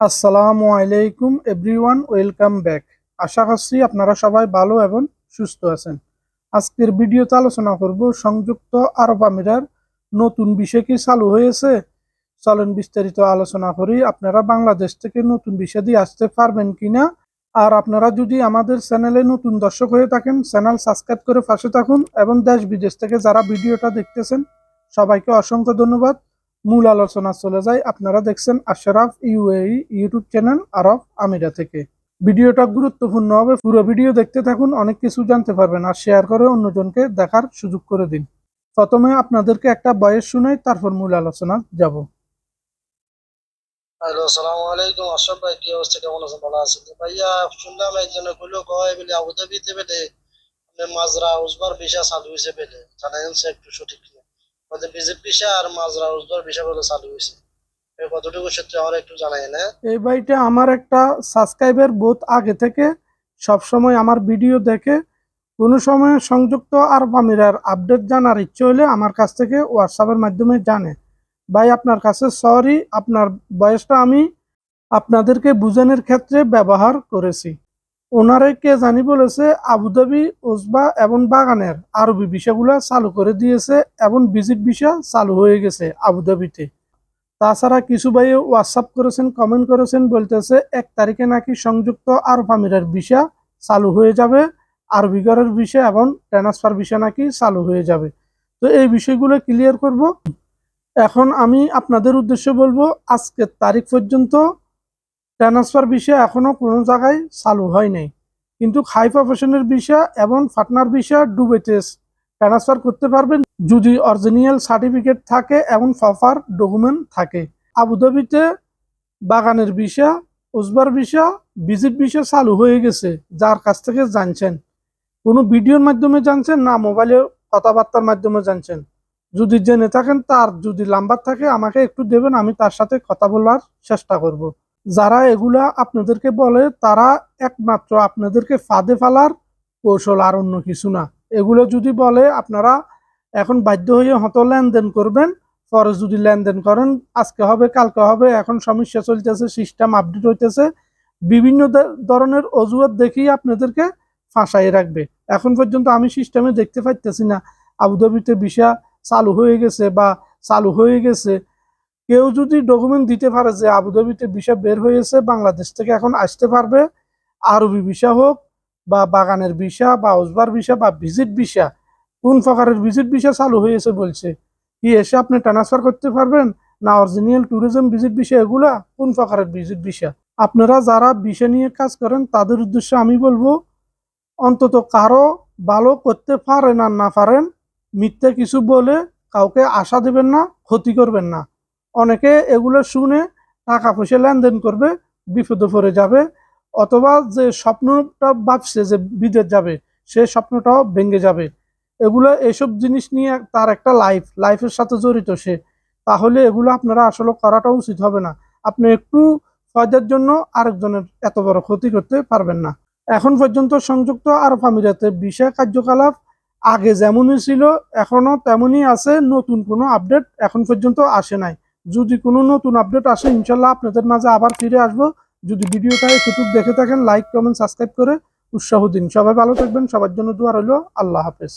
আসসালামু আলাইকুম, everyone, welcome back. আশা করছি আপনারা সবাই ভালো এবং সুস্থ আছেন। আজকের ভিডিওতে আলোচনা করব সংযুক্ত আরব আমিরার নতুন বিষয় কি চালু হয়েছে। চলেন বিস্তারিত আলোচনা করি। আপনারা বাংলাদেশ থেকে নতুন বিষয় দিয়ে আসতে পারবেন কিনা? আর আপনারা যদি আমাদের চ্যানেলে নতুন দর্শক হয়ে থাকেন, চ্যানেল সাবস্ক্রাইব করে পাশে থাকুন এবং দেশ বিদেশ থেকে যারা ভিডিওটা দেখতেছেন, সবাইকে অসংখ্য ধন্যবাদ। মূল আলোচনা চলে যায়। আপনারা দেখছেন আশরাফ ইউএই ইউটিউব চ্যানেল আরব আমিরা থেকে। ভিডিওটা গুরুত্বপূর্ণ হবে। পুরো ভিডিও দেখতে থাকুন, অনেক কিছু জানতে পারবেন আর শেয়ার করে অন্যজনকে দেখার সুযোগ করে দিন। প্রথমে আপনাদেরকে একটা বয়স শুনাই, তারপর মূল আলোচনা যাব। হ্যালো, আসসালামু আলাইকুম। আশরাফ ভাই, কি অবস্থা? কেমন আছেন? ভালো আছেন ভাইয়া শুনলাম একজনে কইলো, কয় বলে, আবুধাবিতে আপনি মাজরা উজবার ভিসা চালু হয়েছে বেলে জানেন একটু সঠিক আমাদের বিজেপি আর মাজরা ভিসা বলে চালু হয়েছে। কতটুকু সত্যি আমার একটু জানাই না। এই বাড়িটা আমার একটা সাবস্ক্রাইবার বহুত আগে থেকে সব সময় আমার ভিডিও দেখে। কোনো সময় সংযুক্ত আরব আমিরার আপডেট জানার ইচ্ছে হলে আমার কাছ থেকে হোয়াটসঅ্যাপের মাধ্যমে জানে। ভাই, আপনার কাছে সরি আপনার বয়সটা আমি আপনাদেরকে বুঝানোর ক্ষেত্রে ব্যবহার করেছি। ওনারে কে জানি বলেছে আবুধাবি ওজবা এবং বাগানের আরবি বিষয়গুলো চালু করে দিয়েছে এবং ভিজিট ভিসা চালু হয়ে গেছে আবুধাবিতে তাছাড়া কিছু ভাই হোয়াটসঅ্যাপ করেছেন কমেন্ট করেছেন, বলতেছে, এক তারিখে নাকি সংযুক্ত আরব আমিরের ভিসা চালু হয়ে যাবে, আরবি ঘরের ভিসা এবং ট্রান্সফার ভিসা নাকি চালু হয়ে যাবে। তো এই বিষয়গুলো ক্লিয়ার করব। এখন আমি আপনাদের উদ্দেশ্যে বলব, আজকের তারিখ পর্যন্ত ট্রান্সফার ভিসা এখনও কোনো জায়গায় চালু হয় নাই। কিন্তু হাই প্রফেশনের ভিসা এবং ফাটনার ভিসা ডুবেতে ট্রান্সফার করতে পারবেন যদি অরিজিনাল সার্টিফিকেট থাকে এবং প্রপার ডকুমেন্ট থাকে। আবুধাবিতে বাগানের ভিসা উজবার ভিসা ভিজিট ভিসা চালু হয়ে গেছে, যার কাছ থেকে জানছেন। কোনো ভিডিওর মাধ্যমে জানছেন না মোবাইলে কথাবার্তার মাধ্যমে জানছেন। যদি জেনে থাকেন, তার যদি নাম্বার থাকে, আমাকে একটু দেবেন, আমি তার সাথে কথা বলার চেষ্টা করব। যারা এগুলা আপনাদেরকে বলে, তারা একমাত্র আপনাদেরকে ফাঁদে ফেলার কৌশল আর অন্য কিছু না। এগুলো যদি বলে, আপনারা এখন বাধ্য হয়ে হত লেনদেন করবেন। পরে যদি লেনদেন করেন, আজকে হবে, কালকে হবে, এখন সমস্যা চলতেছে সিস্টেম আপডেট হইতেছে। বিভিন্ন ধরনের অজুহাত দেখিয়ে আপনাদেরকে ফাঁসাই রাখবে। এখন পর্যন্ত আমি সিস্টেমে দেখতে পাইতেছি না। আবুধাবিতে ভিসা চালু হয়ে গেছে বা চালু হয়ে গেছে। কেউ যদি ডকুমেন্ট দিতে পারে যে আবুধাবিতে ভিসা বের হয়েছে, বাংলাদেশ থেকে এখন আসতে পারবে। আরবি ভিসা হোক বা বাগানের ভিসা বা ওজবার ভিসা বা ভিজিট ভিসা কোন প্রকারের ভিজিট ভিসা চালু হয়েছে বলছে। কি এসে আপনি ট্রান্সফার করতে পারবেন? না অরিজিনাল ট্যুরিজম ভিজিট ভিসা এগুলা? কোন প্রকারের ভিজিট ভিসা আপনারা যারা ভিসা নিয়ে কাজ করেন, তাদের উদ্দেশ্যে আমি বলব, অন্তত কারও ভালো করতে পারেন আর না পারেন, মিথ্যে কিছু বলে কাউকে আশা দেবেন না, ক্ষতি করবেন না। অনেকে এগুলো শুনে টাকা পয়সা লেনদেন করবে, বিপদে পড়ে যাবে, অথবা যে স্বপ্নটা ভাবছে যে বিদেশ যাবে, সে স্বপ্নটাও ভেঙে যাবে। এগুলো এইসব জিনিস নিয়ে তার একটা লাইফ লাইফের সাথে জড়িত সে। তাহলে এগুলো আপনারা আসলে করাটা উচিত হবে না। আপনি একটু ফয়দার জন্য আরেকজনের এত বড় ক্ষতি করতে পারবেন না। এখন পর্যন্ত সংযুক্ত আরব আমিরাতে বিষয় কার্যকলাপ আগে যেমনই ছিল, এখনও তেমনই আছে, নতুন কোনো আপডেট এখন পর্যন্ত আসে নাই। যদি কোনো নতুন আপডেট আসে, ইনশাল্লাহ আপনাদের মাঝে আবার ফিরে আসব। যদি ভিডিওটা একটুক দেখে থাকেন লাইক কমেন্ট সাবস্ক্রাইব করে উৎসাহ দিন। সবাই ভালো থাকবেন, সবার জন্য দোয়া রইল। আল্লাহ হাফেজ।